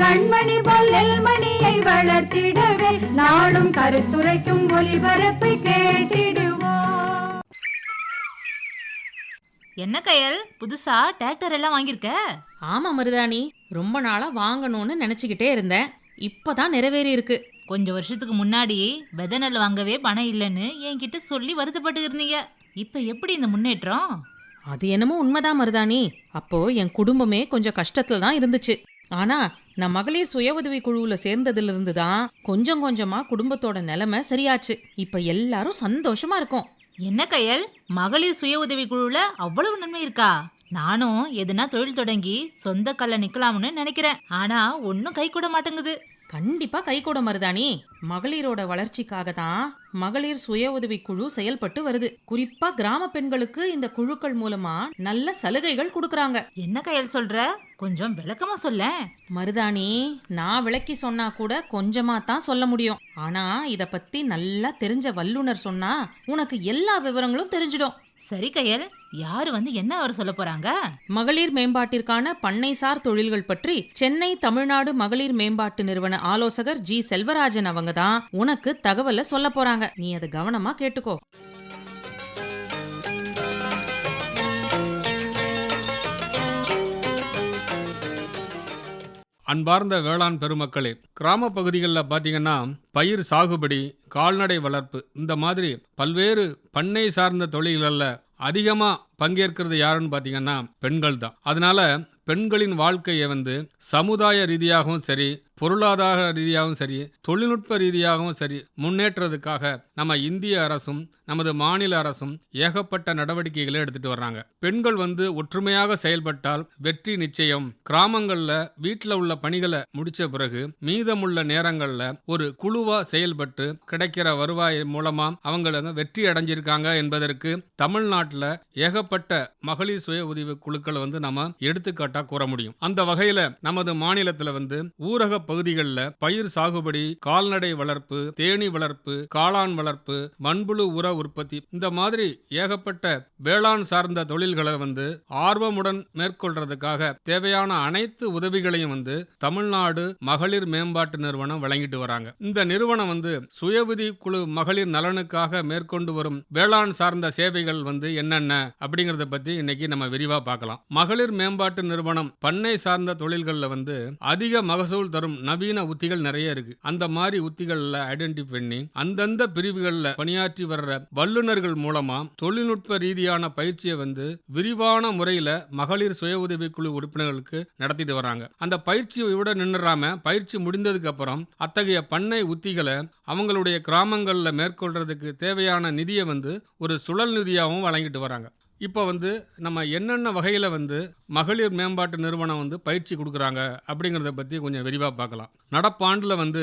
கண்மணி பொல்லல் மணியை வளர்த்திடவே நாடும் கருத்துரைக்கும் ஒளிபரப்பை கேட்டிடுவோம். என்ன கயல் புதுசா டிராக்டர் எல்லாம் வாங்கியிருக்க? ஆமா மருதாணி ரொம்ப நாளா வாங்கணும்னு நினைச்சுக்கிட்டே இருந்தேன். இப்பதான் நிறைவேறி இருக்கு கொஞ்ச வருஷத்துக்கு முன்னாடி விதை நெல் வாங்கவே பணம் இல்லைன்னு என்கிட்ட சொல்லி வருத்தப்பட்டு இருந்தீங்க. இப்ப எப்படி இந்த முன்னேற்றம்? அது என்னமோ உண்மைதான் மருதாணி. அப்போ என் குடும்பமே கொஞ்சம் கஷ்டத்துல தான் இருந்துச்சு. ஆனா நான் மகளிர் சுய உதவி குழுவுல சேர்ந்ததுலருந்து தான் கொஞ்சம் கொஞ்சமா குடும்பத்தோட நிலைமை சரியாச்சு. இப்ப எல்லாரும் சந்தோஷமா இருக்கோம். என்ன கையல்? மகளிர் சுய உதவி குழுல அவ்வளவு நன்மை இருக்கா? நானும் எதுனா தொழில் தொடங்கி சொந்த கல்ல நிக்கலாம்னு நினைக்கிறேன். ஆனா ஒன்னும் கை கூட மாட்டேங்குது. கண்டிப்பா கைகூட மருதாணி. மகளிரோட வளர்ச்சிக்காக தான் மகளிர் சுய உதவி குழு செயல்பட்டு வருது. குறிப்பா கிராம பெண்களுக்கு இந்த குழுக்கள் மூலமா நல்ல சலுகைகள் கொடுக்கறாங்க. என்ன கயல் சொல்ற? கொஞ்சம் விளக்கமா சொல்ல மருதாணி நான் விளக்கி சொன்னா கூட கொஞ்சமா தான் சொல்ல முடியும். ஆனா இத பத்தி நல்லா தெரிஞ்ச வல்லுனர் சொன்னா உனக்கு எல்லா விவரங்களும் தெரிஞ்சிடும். சரி கயல். யாரு வந்து என்ன அவர் சொல்ல போறாங்க? மகளிர் மேம்பாட்டிற்கான பண்ணைசார் தொழில்கள் பற்றி சென்னை தமிழ்நாடு மகளிர் மேம்பாட்டு நிறுவன ஆலோசகர் ஜி. செல்வராஜன் அவங்க தான் உனக்கு தகவலை சொல்ல போறாங்க. நீ அதை கவனமா கேட்டுக்கோ. அன்பார்ந்த வேளாண் பெருமக்களே கிராம பகுதிகளில் பார்த்தீங்கன்னா பயிர் சாகுபடி கால்நடை வளர்ப்பு இந்த மாதிரி பல்வேறு பண்ணை சார்ந்த தொழில்களில் அதிகமாக பங்கேற்கிறது யாருன்னு பார்த்தீங்கன்னா பெண்கள் தான். அதனால பெண்களின் வாழ்க்கையை வந்து சமுதாய ரீதியாகவும் சரி பொருளாதார ரீதியாகவும் சரி தொழில்நுட்ப ரீதியாகவும் சரி முன்னேற்றத்துக்காக நம்ம இந்திய அரசும் நமது மாநில அரசும் ஏகப்பட்ட நடவடிக்கைகளை எடுத்துட்டு வர்றாங்க. பெண்கள் வந்து ஒற்றுமையாக செயல்பட்டால் வெற்றி நிச்சயம். கிராமங்களில் வீட்டில் உள்ள பணிகளை முடிச்ச பிறகு மீதமுள்ள நேரங்களில் ஒரு குழுவாக செயல்பட்டு கிடைக்கிற வருவாய் மூலமாக அவங்கள வெற்றி அடைஞ்சிருக்காங்க என்பதற்கு தமிழ்நாட்டில் ஏகப்பட்ட மகளிர் சுய உதவி குழுக்களை வந்து நம்ம எடுத்துக்காட்டா கூற முடியும். அந்த வகையில நமது மாநிலத்துல வந்து ஊரக பகுதிகளில் பயிர் சாகுபடி கால்நடை வளர்ப்பு தேனீ வளர்ப்பு காளான் வளர்ப்பு மண்புழு உர உற்பத்தி இந்த மாதிரி ஏகப்பட்ட வேளாண் சார்ந்த தொழில்களை வந்து ஆர்வமுடன் மேற்கொள்றதுக்காக தேவையான அனைத்து உதவிகளையும் வந்து தமிழ்நாடு மகளிர் மேம்பாட்டு நிறுவனம் வழங்கிட்டு வராங்க. இந்த நிறுவனம் வந்து சுயவிதி குழு மகளிர் நலனுக்காக மேற்கொண்டு வரும் வேளாண் சார்ந்த சேவைகள் வந்து என்னென்ன? அப்படி அப்படிங்கறத பத்தி இன்னைக்கு நம்ம விரிவா பார்க்கலாம். மகளிர் மேம்பாட்டு நிறுவனம் பண்ணை சார்ந்த தொழில்கள்ல வந்து அதிக மகசூல் தரும் நவீன உத்திகள் நிறைய இருக்கு. அந்த மாதிரி உத்திகள்ல ஐடென்டி பண்ணி அந்தந்த பிரிவுகள்ல பணியாற்றி வர்ற வல்லுநர்கள் மூலமா தொழில்நுட்ப ரீதியான பயிற்சியை வந்து விரிவான முறையில மகளிர் சுய உதவிக்குழு உறுப்பினர்களுக்கு நடத்திட்டு வராங்க. அந்த பயிற்சியோட நின்றுறாம பயிற்சி முடிந்ததுக்கு அப்புறம் அத்தகைய பண்ணை உத்திகளை அவங்களுடைய கிராமங்களில் மேற்கொள்றதுக்கு தேவையான நிதியை வந்து ஒரு சுழல் நிதியாகவும் வழங்கிட்டு வராங்க. இப்போ வந்து நம்ம என்னென்ன வகையில் வந்து மகளிர் மேம்பாட்டு நிறுவனம் வந்து பயிற்சி கொடுக்குறாங்க அப்படிங்கிறத பற்றி கொஞ்சம் விரிவாக பார்க்கலாம். நடப்பாண்டில் வந்து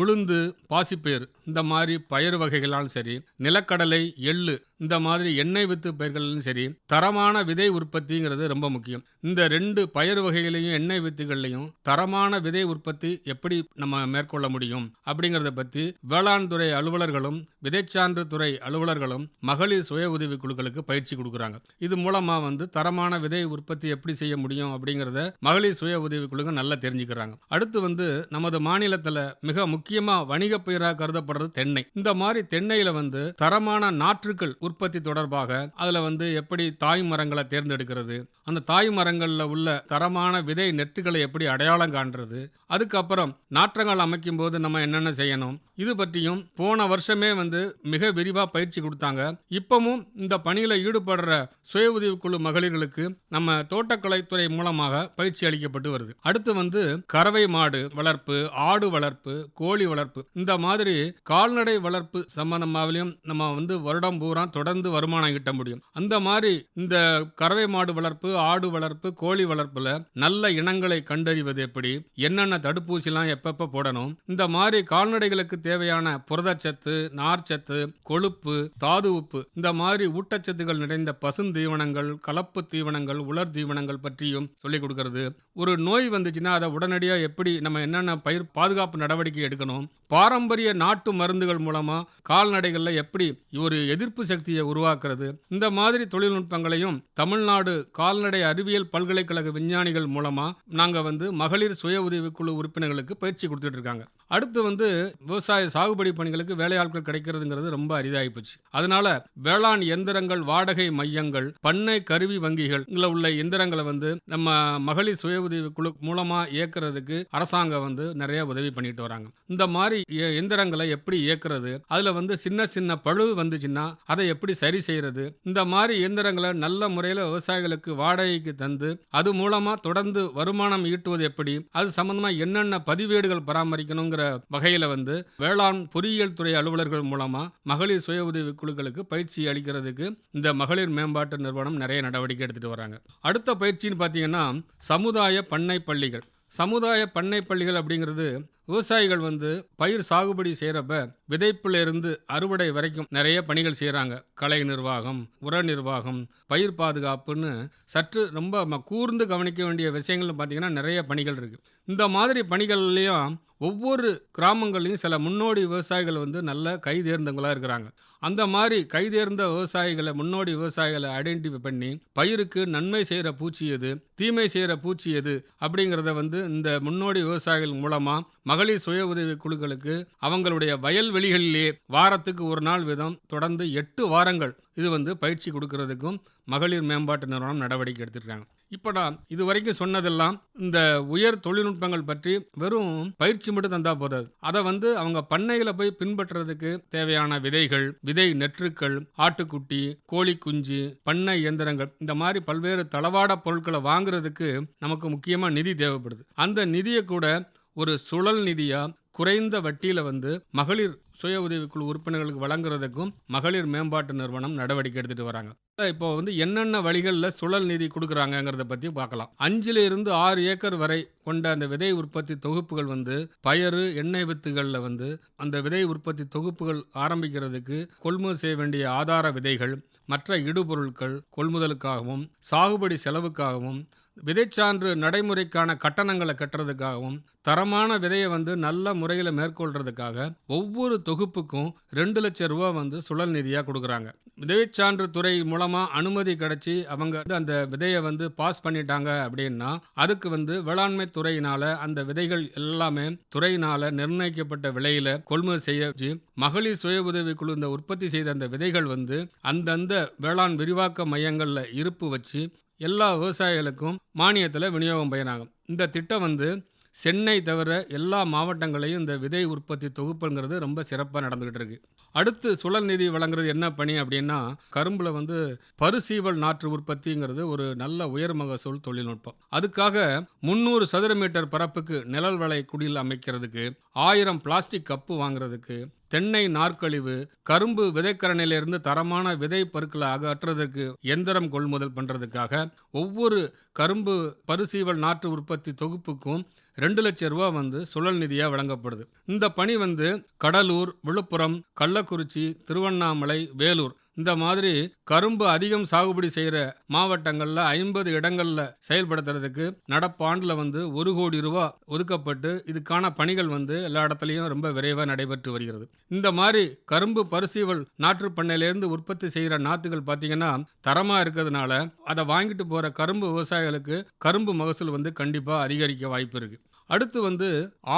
உளுந்து பாசிப்பயிர் இந்த மாதிரி பயிர் வகைகளாலும் சரி நிலக்கடலை எள்ளு இந்த மாதிரி எண்ணெய் வித்து பயிர்கள்லையும் சரி தரமான விதை உற்பத்திங்கிறது ரொம்ப முக்கியம். இந்த ரெண்டு பயிர் வகைகளையும் எண்ணெய் வித்துகள்லையும் தரமான விதை உற்பத்தி எப்படி நம்ம மேற்கொள்ள முடியும் அப்படிங்கிறத பற்றி வேளாண் துறை அலுவலர்களும் விதைச்சான்று துறை அலுவலர்களும் மகளிர் சுய உதவி குழுக்களுக்கு பயிற்சி கொடுக்குறாங்க. இது மூலமாக வந்து தரமான விதை உற்பத்தி எப்படி செய்ய முடியும் அப்படிங்கிறத மகளிர் சுய உதவி குழுக்கள் நல்லா தெரிஞ்சுக்கிறாங்க. அடுத்து வந்து நமது மாநிலத்தில் மிக முக்கிய முக்கியமா வணிக பயிராக கருதப்படுறது தென்னை. இந்த மாதிரி தென்னையில வந்து தரமான நாற்றுக்கள் உற்பத்தி தொடர்பாக அதுல வந்து எப்படி தாய் மரங்களை தேர்ந்தெடுக்கிறது அந்த தாய் மரங்களில் உள்ள தரமான விதை நெட்டுகளை எப்படி அடையாளம் காண்றது அதுக்கப்புறம் நாற்றங்கள் அமைக்கும் போது நம்ம என்னென்ன செய்யணும் இது பற்றியும் போன வருஷமே வந்து மிக விரிவாக பயிற்சி கொடுத்தாங்க. இப்பவும் இந்த பணியில் ஈடுபடுற சுய உதவிக்குழு மகளிர்களுக்கு நம்ம தோட்டக்கலைத்துறை மூலமாக பயிற்சி அளிக்கப்பட்டு வருது. அடுத்து வந்து கறவை மாடு வளர்ப்பு ஆடு வளர்ப்பு கோழி கோழி வளர்ப்பு. இந்த மாதிரி கால்நடை வளர்ப்பு சம்பந்தமாவிலையும் நம்ம வந்து வருடம் பூரா தொடர்ந்து வருமானம் ஈட்ட முடியும். அந்த மாதிரி இந்த கறவை மாடு வளர்ப்பு ஆடு வளர்ப்பு கோழி வளர்ப்புல நல்ல இனங்களை கண்டறிவது எப்படி? என்னென்ன தடுப்பூசிலாம் எப்பப்ப போடணும்? இந்த மாதிரி கால்நடைகளுக்கு தேவையான புரதச்சத்து நார்ச்சத்து கொழுப்பு தாது உப்பு இந்த மாதிரி ஊட்டச்சத்துகள் நிறைந்த பசுந்தீவனங்கள் கலப்பு தீவனங்கள் உலர் தீவனங்கள் பற்றியும் சொல்லிக் கொடுக்கறது. ஒரு நோய் வந்துச்சுன்னா அதை உடனடியாக எப்படி நம்ம என்னென்ன பயிர் பாதுகாப்பு நடவடிக்கை எடுக்கணும். பாரம்பரிய நாட்டு மருந்துகள் மூலமா கால்நடைகளில் எப்படி ஒரு எதிர்ப்பு சக்தியை உருவாக்குறது? இந்த மாதிரி தொழில்நுட்பங்களையும் தமிழ்நாடு கால்நடை அறிவியல் பல்கலைக்கழக விஞ்ஞானிகள் மூலமா நாங்க வந்து மகளிர் சுய உதவிக்குழு உறுப்பினர்களுக்கு பயிற்சி கொடுத்துட்டு இருக்காங்க. அடுத்து வந்து விவசாய சாகுபடி பணிகளுக்கு வேலையாட்கள் கிடைக்கிறதுங்கிறது ரொம்ப அரிதாகிப்போச்சு அதனால வேளாண் எந்திரங்கள் வாடகை மையங்கள் பண்ணை கருவி வங்கிகள் உள்ள எந்திரங்களை வந்து நம்ம மகளிர் சுய உதவி குழு மூலமா இயக்குறதுக்கு அரசாங்கம் வந்து நிறைய உதவி பண்ணிட்டு வராங்க. இந்த மாதிரி எந்திரங்களை எப்படி இயக்குறது அதுல வந்து சின்ன சின்ன பழு வந்துச்சுன்னா அதை எப்படி சரி செய்யறது இந்த மாதிரி இயந்திரங்களை நல்ல முறையில் விவசாயிகளுக்கு வாடகைக்கு தந்து அது மூலமா தொடர்ந்து வருமானம் ஈட்டுவது எப்படி அது சம்பந்தமா என்னென்ன பதிவேடுகள் பராமரிக்கணுங்கிற வகையில் வந்து வேளாண் பொறியியல் துறை அலுவலர்கள் மூலமாக மகளிர் சுய உதவி குழுக்களுக்கு பயிற்சி அளிக்கிறதுக்கு இந்த மகளிர் மேம்பாட்டு நிறுவனம் நிறைய நடவடிக்கை எடுத்துட்டு வராங்க. அடுத்த பயிற்சின்னு பார்த்தீங்கன்னா சமுதாய பண்ணை பள்ளிகள். சமுதாய பண்ணை பள்ளிகள் அப்படிங்கிறது விவசாயிகள் வந்து பயிர் சாகுபடி செய்கிறப்ப விதைப்பிலிருந்து அறுவடை வரைக்கும் நிறைய பணிகள் செய்கிறாங்க கலை நிர்வாகம் உர நிர்வாகம் பயிர் பாதுகாப்புன்னு சற்று ரொம்ப ம- கூர்ந்து கவனிக்க வேண்டிய விஷயங்கள்னு பார்த்தீங்கன்னா நிறைய பணிகள் இருக்குது இந்த மாதிரி பணிகள்லையும் ஒவ்வொரு கிராமங்கள்லையும் சில முன்னோடி விவசாயிகள் வந்து நல்ல கைதேர்ந்தவங்களாக இருக்கிறாங்க. அந்த மாதிரி கைதேர்ந்த விவசாயிகளை முன்னோடி விவசாயிகளை ஐடென்டிஃபை பண்ணி பயிருக்கு நன்மை செய்கிற பூச்சி எது தீமை செய்கிற பூச்சி எது அப்படிங்கிறத வந்து இந்த முன்னோடி விவசாயிகள் மூலமாக மகளிர் சுய உதவி குழுக்களுக்கு அவங்களுடைய வயல்வெளிகளிலே வாரத்துக்கு ஒரு நாள் வீதம் தொடர்ந்து எட்டு வாரங்கள் இது வந்து பயிற்சி கொடுக்கறதுக்கும் மகளிர் மேம்பாட்டு நிறுவனம் நடவடிக்கை எடுத்துருக்காங்க. இப்போ நான் இது வரைக்கும் சொன்னதெல்லாம் இந்த உயர் தொழில்நுட்பங்கள் பற்றி வெறும் பயிற்சி மட்டும் தந்தால் போதாது. அதை வந்து அவங்க பண்ணைகளை போய் பின்பற்றுறதுக்கு தேவையான விதைகள் விதை நெற்றுக்கள் ஆட்டுக்குட்டி கோழி குஞ்சு பண்ணை இயந்திரங்கள் இந்த மாதிரி பல்வேறு தளவாட பொருட்களை வாங்குறதுக்கு நமக்கு முக்கியமாக நிதி தேவைப்படுது. அந்த நிதியை கூட ஒரு சுழல் நிதியா குறைந்த வட்டியில வந்து மகளிர் சுய உதவிக்குழு உறுப்பினர்களுக்கு வழங்குறதுக்கும் மகளிர் மேம்பாட்டு நிறுவனம் நடவடிக்கை எடுத்துட்டு வராங்க. இப்போ வந்து என்னென்ன வழிகளில் சுழல் நிதி கொடுக்குறாங்கங்கிறத பற்றி பார்க்கலாம். அஞ்சுல இருந்து ஆறு ஏக்கர் வரை கொண்ட அந்த விதை உற்பத்தி தொகுப்புகள் வந்து பயறு எண்ணெய் வித்துகளில் வந்து அந்த விதை உற்பத்தி தொகுப்புகள் ஆரம்பிக்கிறதுக்கு கொள்முதல் செய்ய வேண்டிய ஆதார விதைகள் மற்ற இடுபொருட்கள் கொள்முதலுக்காகவும் சாகுபடி செலவுக்காகவும் விதைச்சான்று நடைமுறைக்கான கட்டணங்களை கட்டுறதுக்காகவும் தரமான விதையை வந்து நல்ல முறையில் மேற்கொள்றதுக்காக ஒவ்வொரு தொகுப்புக்கும் ரெண்டு லட்சம் ரூபா வந்து சுழல் நிதியாக கொடுக்குறாங்க. விதைச்சான்று துறை மூலமாக அனுமதி கிடைச்சி அவங்க வந்து அந்த விதையை வந்து பாஸ் பண்ணிட்டாங்க அப்படின்னா அதுக்கு வந்து வேளாண்மை துறையினால அந்த விதைகள் எல்லாமே துறையினால நிர்ணயிக்கப்பட்ட விலையில கொள்முதல் செய்ய வச்சு மகளிர் சுய உதவி இந்த உற்பத்தி செய்த அந்த விதைகள் வந்து அந்தந்த வேளாண் விரிவாக்க மையங்களில் இருப்பு வச்சு எல்லா விவசாயிகளுக்கும் மானியத்தில் விநியோகம் பயனாகும். இந்த திட்டம் வந்து சென்னை தவிர எல்லா மாவட்டங்களையும் இந்த விதை உற்பத்தி தொகுப்புங்கிறது ரொம்ப சிறப்பாக நடந்துகிட்டு இருக்கு. அடுத்து சுழல் நிதி வழங்குறது என்ன பணி அப்படின்னா கரும்பில் வந்து பருசீவல் நாற்று உற்பத்திங்கிறது ஒரு நல்ல உயர் மகசூல் தொழில்நுட்பம். அதுக்காக முந்நூறு சதுர மீட்டர் பரப்புக்கு நிழல் வலை குடில் அமைக்கிறதுக்கு ஆயிரம் பிளாஸ்டிக் கப்பு வாங்குறதுக்கு தென்னை நாற்கழிவு கரும்பு விதைக்கரணையிலிருந்து தரமான விதை பொருட்களை அகற்றுறதுக்கு எந்திரம் கொள்முதல் பண்ணுறதுக்காக ஒவ்வொரு கரும்பு பரிசீவல் நாற்று உற்பத்தி தொகுப்புக்கும் ரெண்டு லட்சம் ரூபா வந்து சுழல் நிதியாக வழங்கப்படுது. இந்த பணி வந்து கடலூர் விழுப்புரம் கள்ளக்குறிச்சி திருவண்ணாமலை வேலூர் இந்த மாதிரி கரும்பு அதிகம் சாகுபடி செய்கிற மாவட்டங்களில் ஐம்பது இடங்களில் செயல்படுத்துறதுக்கு நடப்பாண்டில் வந்து ஒரு கோடி ரூபா ஒதுக்கப்பட்டு இதுக்கான பணிகள் வந்து எல்லா இடத்துலையும் ரொம்ப விரைவாக நடைபெற்று வருகிறது. இந்த மாதிரி கரும்பு பரிசீவல் நாற்று பண்ணையிலேருந்து உற்பத்தி செய்கிற நாற்றுகள் பார்த்தீங்கன்னா தரமாக இருக்கிறதுனால அதை வாங்கிட்டு போகிற கரும்பு விவசாயிகளுக்கு கரும்பு மகசூல் வந்து கண்டிப்பாக அதிகரிக்க வாய்ப்பு இருக்குது அடுத்து வந்து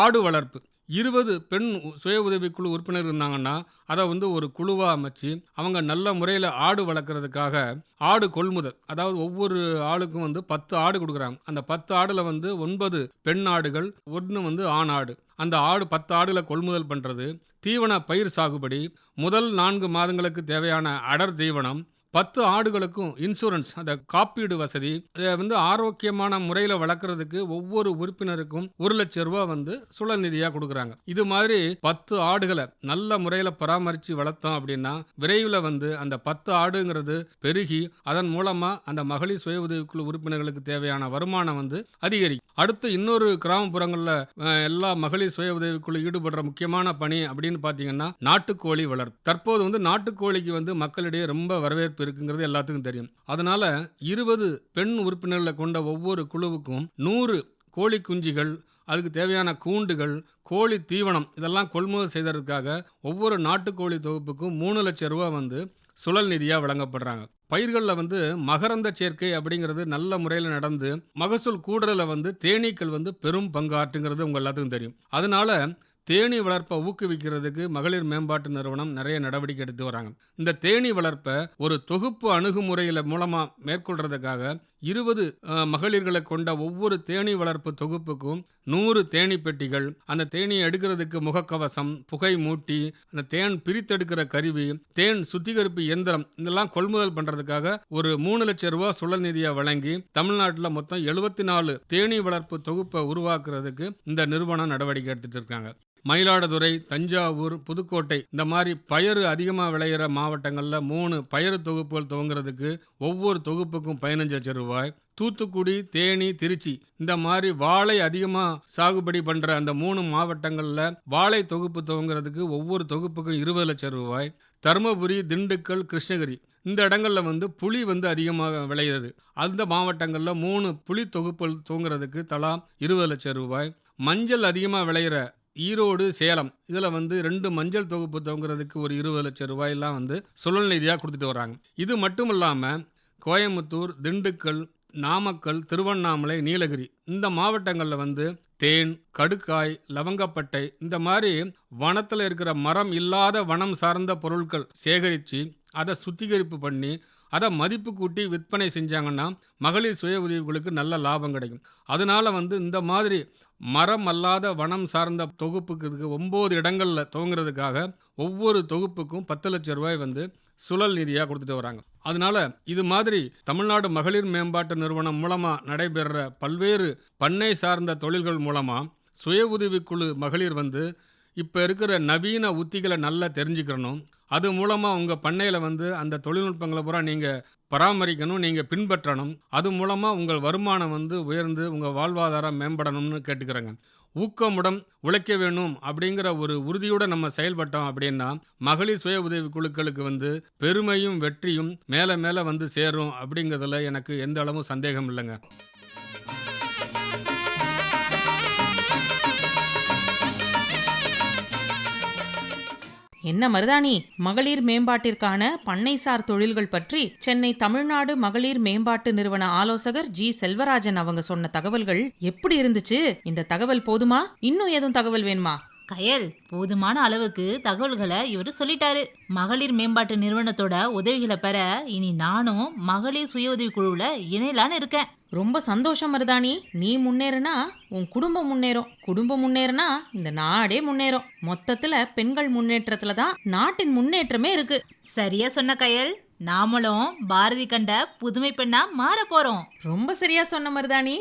ஆடு வளர்ப்பு. இருபது பெண் சுய உதவிக்குழு உறுப்பினர் இருந்தாங்கன்னா அதை வந்து ஒரு குழுவாக அமைச்சு அவங்க நல்ல முறையில் ஆடு வளர்க்குறதுக்காக ஆடு கொள்முதல் அதாவது ஒவ்வொரு ஆளுக்கும் வந்து பத்து ஆடு கொடுக்குறாங்க. அந்த பத்து ஆடில் வந்து ஒன்பது பெண் ஆடுகள் ஒன்று வந்து ஆண் ஆடு. அந்த ஆடு பத்து ஆடுகளை கொள்முதல் பண்ணுறது தீவன பயிர் சாகுபடி முதல் நான்கு மாதங்களுக்கு தேவையான அடர் தீவனம் பத்து ஆடுகளுக்கும் இன்சூரன்ஸ் அந்த காப்பீடு வசதி இதை வந்து ஆரோக்கியமான முறையில் வளர்க்குறதுக்கு ஒவ்வொரு உறுப்பினருக்கும் ஒரு லட்சம் ரூபா வந்து சுழல் நிதியாக கொடுக்குறாங்க. இது மாதிரி பத்து ஆடுகளை நல்ல முறையில் பராமரித்து வளர்த்தோம் அப்படின்னா விரைவில் வந்து அந்த பத்து ஆடுங்கிறது பெருகி அதன் மூலமாக அந்த மகளிர் சுய உதவிக்குழு உறுப்பினர்களுக்கு தேவையான வருமானம் வந்து அதிகரிக்கும். அடுத்து இன்னொரு கிராமப்புறங்களில் எல்லா மகளிர் சுய உதவிக்குழு ஈடுபடுற முக்கியமான பணி அப்படின்னு பார்த்தீங்கன்னா நாட்டுக்கோழி வளர்ப்பு. தற்போது வந்து நாட்டுக்கோழிக்கு வந்து மக்களிடையே ரொம்ப வரவேற்பு இருக்குங்கிறது எல்லாத்துக்கும் தெரியும். அதனால இருபது பெண் உறுப்பினர்களை கொண்ட ஒவ்வொரு குழுவுக்கும் நூறு கோழி குஞ்சுகள் அதுக்கு தேவையான கூண்டுகள் கோழி தீவனம் இதெல்லாம் கொள்முதல் செய்ததற்காக ஒவ்வொரு நாட்டுக்கோழி தொகுப்புக்கும் மூணு லட்சம் ரூபா வந்து சுழல் நிதியாக வழங்கப்படுறாங்க. பயிர்களில் வந்து மகரந்த சேர்க்கை அப்படிங்கிறது நல்ல முறையில் நடந்து மகசூல் கூடுதலில் வந்து தேனீக்கள் வந்து பெரும் பங்காற்றுங்கிறது உங்கள் எல்லாத்துக்கும் தெரியும். அதனால தேனீ வளர்ப்பை ஊக்குவிக்கிறதுக்கு மகளிர் மேம்பாட்டு நிறுவனம் நிறைய நடவடிக்கை எடுத்து வராங்க. இந்த தேனீ வளர்ப்பை ஒரு தொகுப்பு அணுகுமுறையில் மூலமாக மேற்கொள்றதுக்காக இருபது மகளிர்களை கொண்ட ஒவ்வொரு தேனீ வளர்ப்பு தொகுப்புக்கும் நூறு தேனீ பெட்டிகள் அந்த தேனியை எடுக்கிறதுக்கு முகக்கவசம் புகை மூட்டி அந்த தேன் பிரித்தெடுக்கிற கருவி தேன் சுத்திகரிப்பு இயந்திரம் இதெல்லாம் கொள்முதல் பண்ணுறதுக்காக ஒரு மூணு லட்சம் ரூபா சுழல் நிதியை வழங்கி தமிழ்நாட்டில் மொத்தம் எழுபத்தி நாலு தேனீ வளர்ப்பு தொகுப்பை உருவாக்குறதுக்கு இந்த நிறுவனம் நடவடிக்கை எடுத்துட்டு இருக்காங்க. மயிலாடுதுறை தஞ்சாவூர் புதுக்கோட்டை இந்த மாதிரி பயறு அதிகமாக விளையிற மாவட்டங்களில் மூணு பயறு தொகுப்புகள் துவங்குறதுக்கு ஒவ்வொரு தொகுப்புக்கும் பதினஞ்சு லட்சம் ரூபாய். தூத்துக்குடி தேனி திருச்சி இந்த மாதிரி வாழை அதிகமாக சாகுபடி பண்ணுற அந்த மூணு மாவட்டங்களில் வாழை தொகுப்பு துவங்குறதுக்கு ஒவ்வொரு தொகுப்புக்கும் இருபது லட்சம் ரூபாய். தருமபுரி திண்டுக்கல் கிருஷ்ணகிரி இந்த இடங்களில் வந்து புளி வந்து அதிகமாக விளையிறது. அந்த மாவட்டங்களில் மூணு புளி தொகுப்புகள் துவங்குறதுக்கு தலா இருபது லட்சம் ரூபாய். மஞ்சள் அதிகமாக விளையிற ஈரோடு சேலம். இதில் வந்து ரெண்டு மஞ்சள் தொகுப்பு தொங்குறதுக்கு ஒரு இருபது லட்சம் ரூபாயெல்லாம் வந்து சுழல் நிதியாக கொடுத்துட்டு வராங்க இது மட்டும் இல்லாமல் கோயம்புத்தூர் திண்டுக்கல் நாமக்கல் திருவண்ணாமலை நீலகிரி இந்த மாவட்டங்களில் வந்து தேன் கடுக்காய் லவங்கப்பட்டை இந்த மாதிரி வனத்தில் இருக்கிற மரம் இல்லாத வனம் சார்ந்த பொருட்கள் சேகரித்து அதை சுத்திகரிப்பு பண்ணி அதை மதிப்பு கூட்டி விற்பனை செஞ்சாங்கன்னா மகளிர் சுய உதவிகளுக்கு நல்ல லாபம் கிடைக்கும். அதனால வந்து இந்த மாதிரி மரம் அல்லாத வனம் சார்ந்த தொகுப்புக்கு இதுக்கு ஒம்பது இடங்களில் துவங்குறதுக்காக ஒவ்வொரு தொகுப்புக்கும் பத்து லட்சம் ரூபாய் வந்து சுழல் நிதியாக கொடுத்துட்டு வராங்க. அதனால இது மாதிரி தமிழ்நாடு மகளிர் மேம்பாட்டு நிறுவனம் மூலமாக நடைபெறுற பல்வேறு பண்ணை சார்ந்த தொழில்கள் மூலமாக சுய உதவிக்குழு மகளிர் வந்து இப்போ இருக்கிற நவீன உத்திகளை நல்லா தெரிஞ்சுக்கிறணும் அது மூலமாக உங்கள் பண்ணையில் வந்து அந்த தொழில்நுட்பங்களை பூரா நீங்கள் பராமரிக்கணும் நீங்கள் பின்பற்றணும். அது மூலமாக உங்கள் வருமானம் வந்து உயர்ந்து உங்கள் வாழ்வாதாரம் மேம்படணும்னு கேட்டுக்கிறேங்க. ஊக்கமுடன் உழைக்க வேணும் அப்படிங்கிற ஒரு உறுதியோடு நம்ம செயல்பட்டோம் அப்படின்னா மகளிர் சுய உதவி குழுக்களுக்கு வந்து பெருமையும் வெற்றியும் மேலே மேலே வந்து சேரும் அப்படிங்கிறதுல எனக்கு எந்த அளவும் சந்தேகம் இல்லைங்க. என்ன மருதாணி மகளிர் மேம்பாட்டிற்கான பண்ணைசார் தொழில்கள் பற்றி சென்னை தமிழ்நாடு மகளிர் மேம்பாட்டு நிறுவன ஆலோசகர் ஜி. செல்வராஜன் அவங்க சொன்ன தகவல்கள் எப்படி இருந்துச்சு? இந்த தகவல் போதுமா? இன்னும் எதுவும் தகவல் வேணுமா? கயல் போதுமான அளவுக்கு தகவல்களை இவர் சொல்லிட்டாரு. மகளிர் மேம்பாட்டு நிறுவனத்தோட உதவிகளை பெற இனி நானும் மகளிர் சுய உதவி குழுவுல இணையலான்னு இருக்கேன். ரொம்ப சந்தோஷம் மருதாணி. நீ முன்னேறுனா உன் குடும்பம் முன்னேறும். குடும்பம் முன்னேறுனா இந்த நாடே முன்னேறும். மொத்தத்துல பெண்கள் முன்னேற்றத்துல தான் நாட்டின் முன்னேற்றமே இருக்கு. சரியா சொன்ன கயல். நாமளும் பாரதி கண்ட புதுமை பெண்ணா மாற போறோம். ரொம்ப சரியா சொன்ன மருதாணி.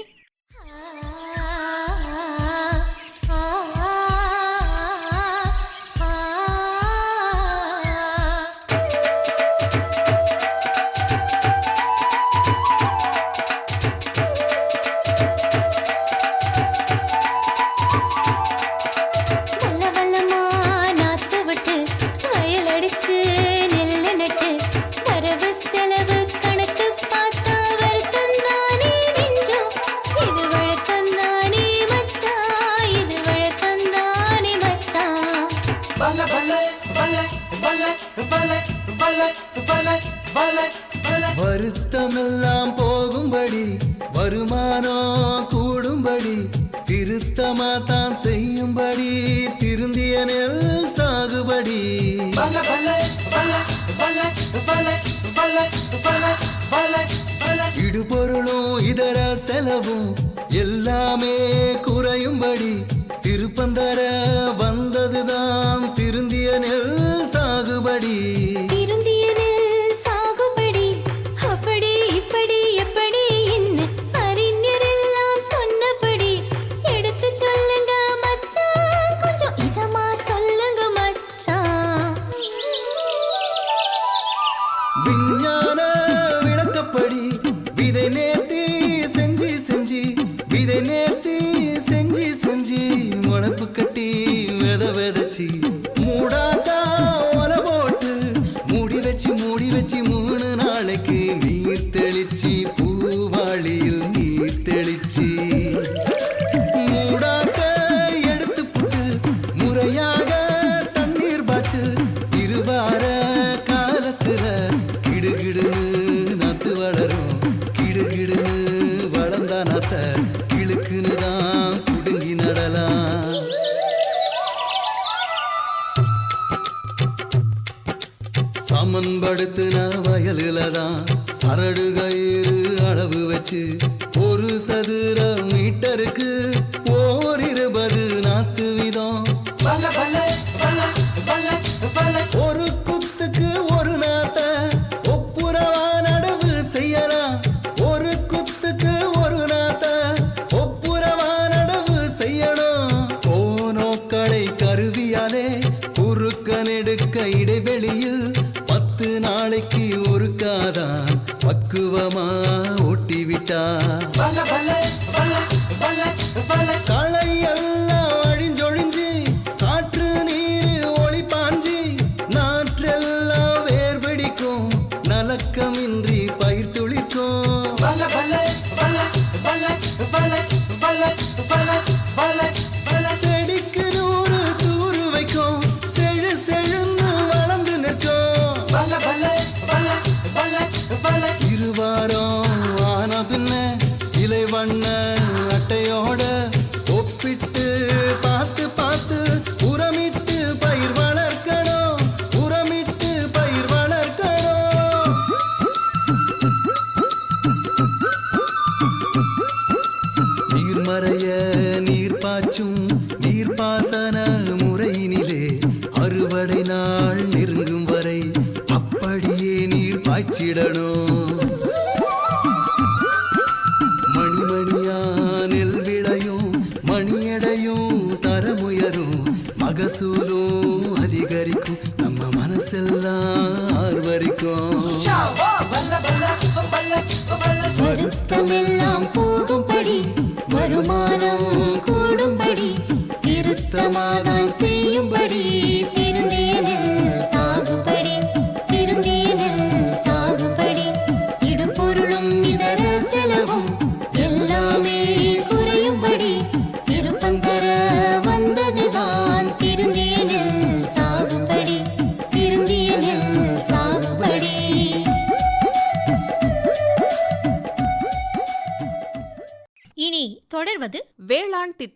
சமன்படுத்தின வயலில தான் சரடு கயிறு அளவு வச்சு ஒரு சதுர மீட்டருக்கு வரைக்கும்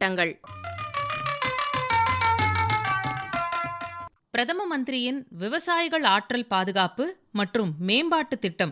திட்டங்கள். பிரதம மந்திரியின் விவசாயிகள் ஆற்றல் பாதுகாப்பு மற்றும் மேம்பாட்டு திட்டம்.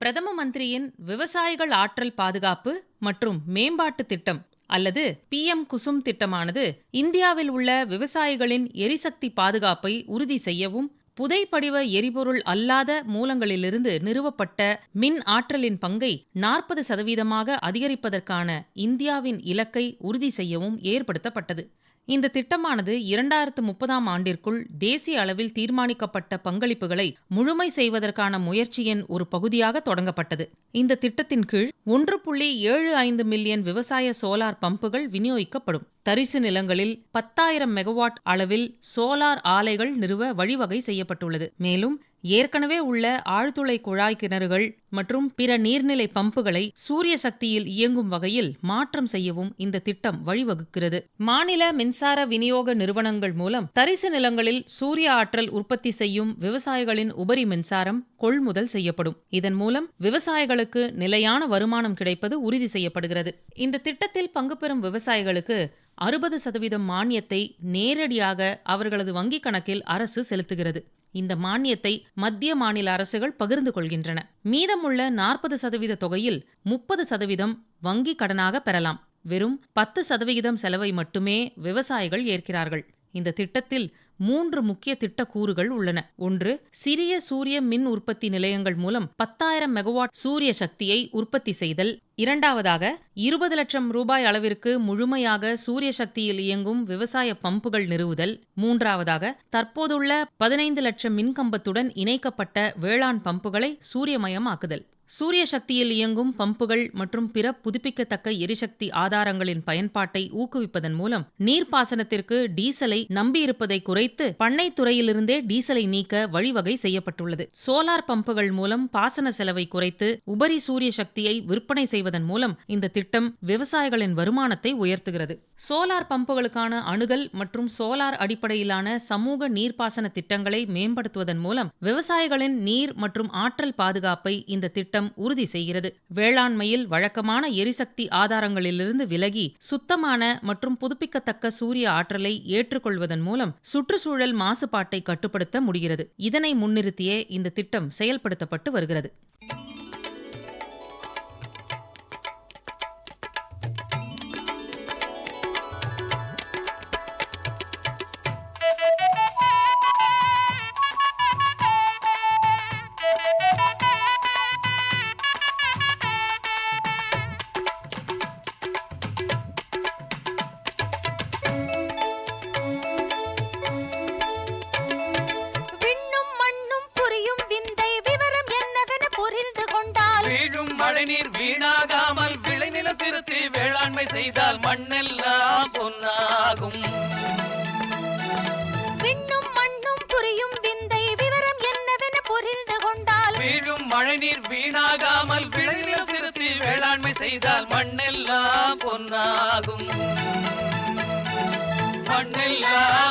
பிரதம மந்திரியின் விவசாயிகள் ஆற்றல் பாதுகாப்பு மற்றும் மேம்பாட்டு திட்டம் அல்லது பிஎம் குசும் திட்டமானது இந்தியாவில் உள்ள விவசாயிகளின் எரிசக்தி பாதுகாப்பை உறுதி செய்யவும் புதைப்படிவ எரிபொருள் அல்லாத மூலங்களிலிருந்து நிறுவப்பட்ட மின் ஆற்றலின் பங்கை நாற்பது சதவீதமாக அதிகரிப்பதற்கான இந்தியாவின் இலக்கை உறுதி செய்யவும் ஏற்படுத்தப்பட்டது. இந்த திட்டமானது இரண்டாயிரத்து முப்பதாம் ஆண்டிற்குள் தேசிய அளவில் தீர்மானிக்கப்பட்ட பங்களிப்புகளை முழுமை செய்வதற்கான முயற்சியின் ஒரு பகுதியாக தொடங்கப்பட்டது. இந்த திட்டத்தின் கீழ் ஒன்று புள்ளி ஏழு ஐந்து மில்லியன் விவசாய சோலார் பம்புகள் விநியோகிக்கப்படும். தரிசு நிலங்களில் பத்தாயிரம் மெகாவாட் அளவில் சோலார் ஆலைகள் நிறுவ வழிவகை செய்யப்பட்டுள்ளது. மேலும் ஏற்கனவே உள்ள ஆழ்துளை குழாய் கிணறுகள் மற்றும் பிற நீர்நிலை பம்புகளை சூரிய சக்தியில் இயங்கும் வகையில் மாற்றம் செய்யவும் இந்த திட்டம் வழிவகுக்கிறது. மாநில மின்சார விநியோக நிறுவனங்கள் மூலம் தரிசு நிலங்களில் சூரிய ஆற்றல் உற்பத்தி செய்யும் விவசாயிகளின் உபரி மின்சாரம் கொள்முதல் செய்யப்படும். இதன் மூலம் விவசாயிகளுக்கு நிலையான வருமானம் கிடைப்பது உறுதி செய்யப்படுகிறது. இந்த திட்டத்தில் பங்கு பெறும் விவசாயிகளுக்கு அறுபது சதவீதம் மானியத்தை நேரடியாக அவர்களது வங்கிக் கணக்கில் அரசு செலுத்துகிறது. இந்த மானியத்தை மத்திய மாநில அரசுகள் பகிர்ந்து கொள்கின்றன. மீதமுள்ள நாற்பது சதவீத தொகையில் முப்பது சதவீதம் வங்கி கடனாக பெறலாம். வெறும் பத்து சதவிகிதம் செலவை மட்டுமே விவசாயிகள் ஏற்கிறார்கள். இந்த திட்டத்தில் மூன்று முக்கிய திட்ட கூறுகள் உள்ளன. ஒன்று சிறிய சூரிய மின் உற்பத்தி நிலையங்கள் மூலம் பத்தாயிரம் மெகாவாட் சூரிய சக்தியை உற்பத்தி செய்தல். இரண்டாவதாக இருபது லட்சம் ரூபாய் அளவிற்கு முழுமையாக சூரிய சக்தியில் இயங்கும் விவசாய பம்புகள் நிறுவுதல். மூன்றாவதாக தற்போதுள்ள பதினைந்து லட்சம் மின்கம்பத்துடன் இணைக்கப்பட்ட வேளாண் பம்புகளை சூரியமயமாக்குதல். சூரிய சக்தியில் இயங்கும் பம்புகள் மற்றும் பிற புதுப்பிக்கத்தக்க எரிசக்தி ஆதாரங்களின் பயன்பாட்டை ஊக்குவிப்பதன் மூலம் நீர்ப்பாசனத்திற்கு டீசலை நம்பியிருப்பதை குறைத்து பண்ணை துறையிலிருந்தே டீசலை நீக்க வழிவகை செய்யப்பட்டுள்ளது. சோலார் பம்புகள் மூலம் பாசன செலவை குறைத்து உபரி சூரிய சக்தியை விற்பனை செய்வதன் மூலம் இந்த திட்டம் விவசாயிகளின் வருமானத்தை உயர்த்துகிறது. சோலார் பம்புகளுக்கான அணுகல் மற்றும் சோலார் அடிப்படையிலான சமூக நீர்ப்பாசன திட்டங்களை மேம்படுத்துவதன் மூலம் விவசாயிகளின் நீர் மற்றும் ஆற்றல் பாதுகாப்பை இந்த திட்டம் உறுதி செய்கிறது. வேளாண்மையில் வழக்கமான எரிசக்தி ஆதாரங்களிலிருந்து விலகி சுத்தமான மற்றும் புதுப்பிக்கத்தக்க சூரிய ஆற்றலை ஏற்றுக்கொள்வதன் மூலம் சுற்றுச்சூழல் மாசுபாட்டை கட்டுப்படுத்த முடிகிறது. இதனை முன்னிறுத்தியே இந்த திட்டம் செயல்படுத்தப்பட்டு வருகிறது.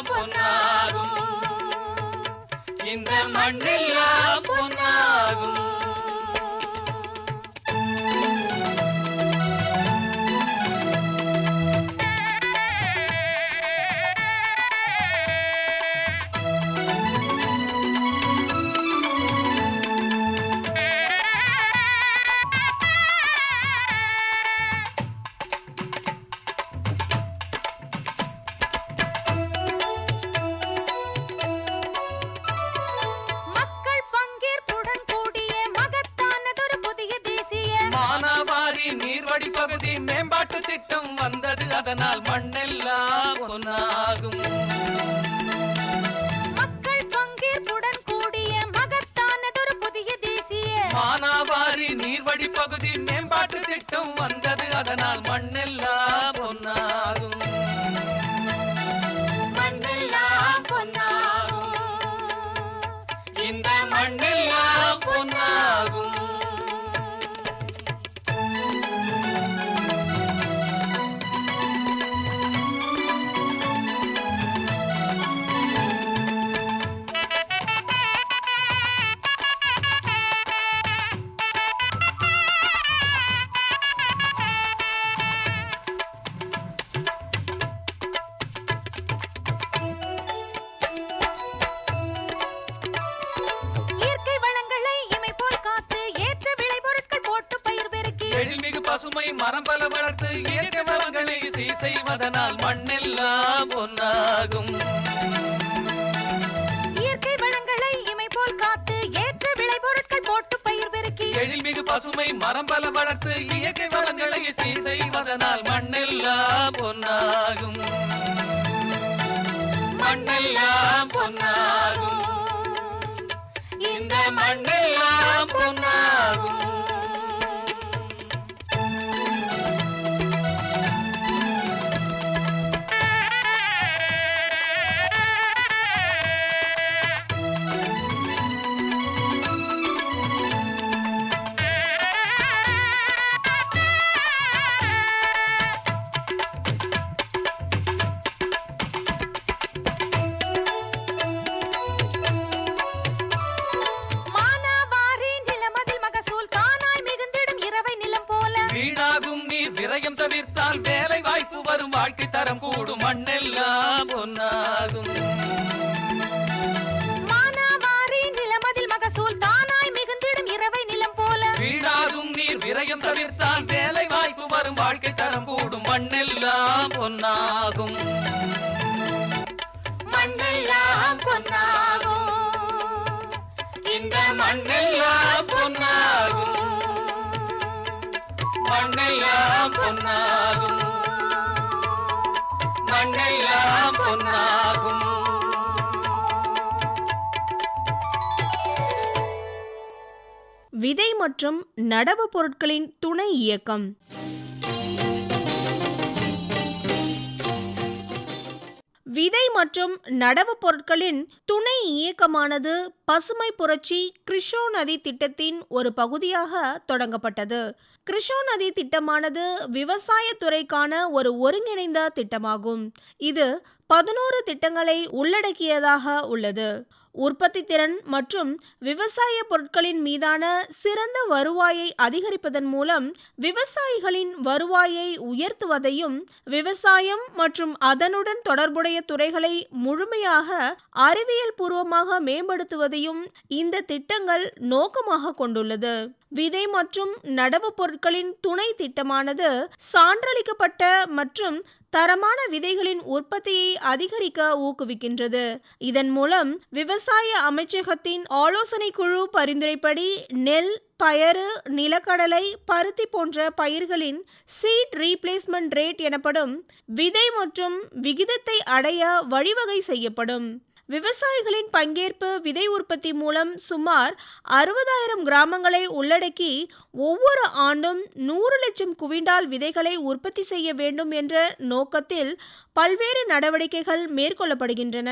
பொன்னாகும். இந்த மண்ணெல்லாம் மண்ணெல்லாம் பொன்னாகும். மண்ணெல்லாம் பொன்னாகும். விதை மற்றும் நடவு பொருட்களின் துணை இயக்கம். விதை மற்றும் நடவு பொருட்களின் துணை இயக்கமானது பசுமை புரட்சி கிருஷோ நதி திட்டத்தின் ஒரு பகுதியாக தொடங்கப்பட்டது. கிருஷ்ணா நதி திட்டமானது விவசாயத்துறைக்கான ஒரு ஒருங்கிணைந்த திட்டமாகும். இது பதினோரு திட்டங்களை உள்ளடக்கியதாக உள்ளது. உற்பத்தி திறன் மற்றும் விவசாய பொருட்களின் மீதான சிறந்த வருவாயை அதிகரிப்பதன் மூலம் விவசாயிகளின் வருவாயை உயர்த்துவதையும் விவசாயம் மற்றும் அதனுடன் தொடர்புடைய துறைகளை முழுமையாக அறிவியல் பூர்வமாக மேம்படுத்துவதையும் இந்த திட்டங்கள் நோக்கமாக கொண்டுள்ளது. விதை மற்றும் நடவு பொருட்களின் துணை திட்டமானது சான்றளிக்கப்பட்ட மற்றும் தரமான விதைகளின் உற்பத்தியை அதிகரிக்க ஊக்குவிக்கின்றது. இதன் மூலம் விவசாய அமைச்சகத்தின் ஆலோசனை குழு பரிந்துரைப்படி நெல் பயறு நிலக்கடலை பருத்தி போன்ற பயிர்களின் சீட் ரீப்ளேஸ்மெண்ட் ரேட் எனப்படும் விதை மற்றும் விகிதத்தை அடைய வழிவகை செய்யப்படும். விவசாயிகளின் பங்கேற்பு விதை உற்பத்தி மூலம் சுமார் அறுபதாயிரம் கிராமங்களை உள்ளடக்கி ஒவ்வொரு ஆண்டும் நூறு லட்சம் குவிண்டால் விதைகளை உற்பத்தி செய்ய வேண்டும் என்ற நோக்கத்தில் பல்வேறு நடவடிக்கைகள் மேற்கொள்ளப்படுகின்றன.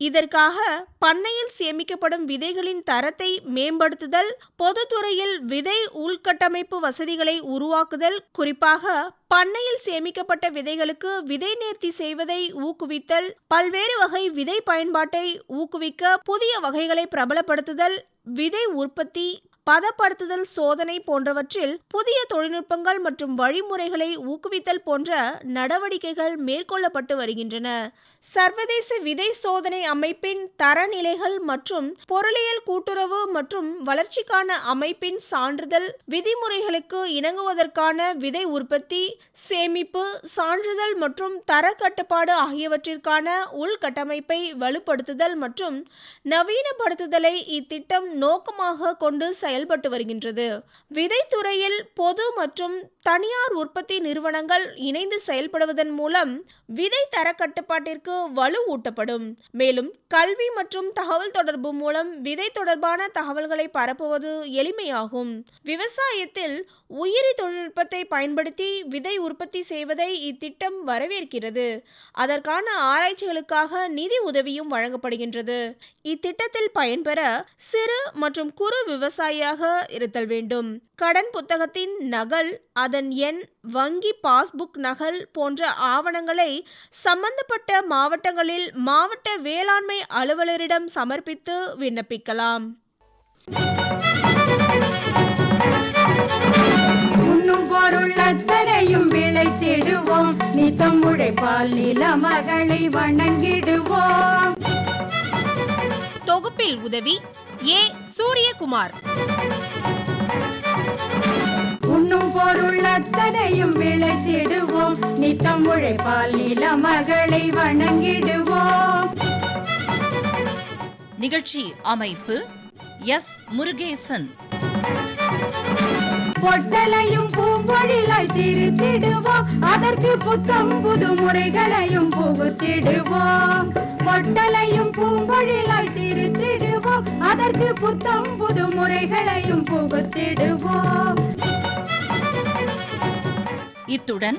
இதற்காக பண்ணையில் சேமிக்கப்படும் விதைகளின் தரத்தை மேம்படுத்துதல் பொதுத்துறையில் விதை உள்கட்டமைப்பு வசதிகளை உருவாக்குதல் குறிப்பாக பண்ணையில் சேமிக்கப்பட்ட விதைகளுக்கு விதை நேர்த்தி செய்வதை ஊக்குவித்தல் பல்வேறு வகை விதை பயன்பாட்டை ஊக்குவிக்க புதிய வகைகளை பிரபலப்படுத்துதல் விதை உற்பத்தி பதப்படுத்துதல் சோதனை போன்றவற்றில் புதிய தொழில்நுட்பங்கள் மற்றும் வழிமுறைகளை ஊக்குவித்தல் போன்ற நடவடிக்கைகள் மேற்கொள்ளப்பட்டு வருகின்றன. சர்வதேச விதை சோதனை அமைப்பின் தரநிலைகள் மற்றும் பொருளியல் கூட்டுறவு மற்றும் வளர்ச்சிக்கான அமைப்பின் சான்றிதழ் விதிமுறைகளுக்கு இணங்குவதற்கான விதை உற்பத்தி சேமிப்பு சான்றிதழ் மற்றும் தர கட்டுப்பாடு ஆகியவற்றிற்கான உள்கட்டமைப்பை வலுப்படுத்துதல் மற்றும் நவீனப்படுத்துதலை இத்திட்டம் நோக்கமாக கொண்டு செயல்பட்டு வருகின்றது. விதைத்துறையில் பொது மற்றும் தனியார் உற்பத்தி நிறுவனங்கள் இணைந்து செயல்படுவதன் மூலம் விதை தர கட்டுப்பாட்டிற்கு வலு ஊட்டப்படும். மேலும் கல்வி மற்றும் தகவல் தொடர்பு மூலம் விதை தொடர்பான தகவல்களை பரப்புவது எளிமையாகும். விவசாயத்தில் உயிரி தொழில்நுட்பத்தை பயன்படுத்தி விதை உற்பத்தி செய்வதை இத்திட்டம் வரவேற்கிறது. அதற்கான ஆராய்ச்சிகளுக்காக நிதி உதவியும் வழங்கப்படுகின்றது. இத்திட்டத்தில் பயன்பெற சிறு மற்றும் குறு விவசாயியாக இருத்தல் வேண்டும். கடன் புத்தகத்தின் நகல் அதன் எண் வங்கி பாஸ்புக் நகல் போன்ற ஆவணங்களை சம்பந்தப்பட்ட மாவட்டங்களில் மாவட்ட வேளாண்மை அலுவலரிடம் சமர்ப்பித்து விண்ணப்பிக்கலாம். உண்ணும் பொருள் அத்தனையும் விளைத்திடுவோம் நித்தம் உழைப்பால் நில மகளை வணங்கிடுவோம். தொகுப்பில் உதவி ஏ. சூரியகுமார். உண்ணும் பொருள் அத்தனையும் விளைத்திடுவோம் நித்தம் உழைப்பால் நில மகளை வணங்கிடுவோம். நிகழ்ச்சி அமைப்பு எஸ் முருகேசன். பொட்டலையும் பூம்பொழிலாய் திருத்திடுவோம். அதற்கு புத்தம் புது முறைகளையும் புகுத்திடுவோம். பொட்டலையும் பூம்பொழிலாய் திருத்திடுவோம். அதற்கு புத்தம் புது முறைகளையும் புகுத்திடுவோம். இத்துடன்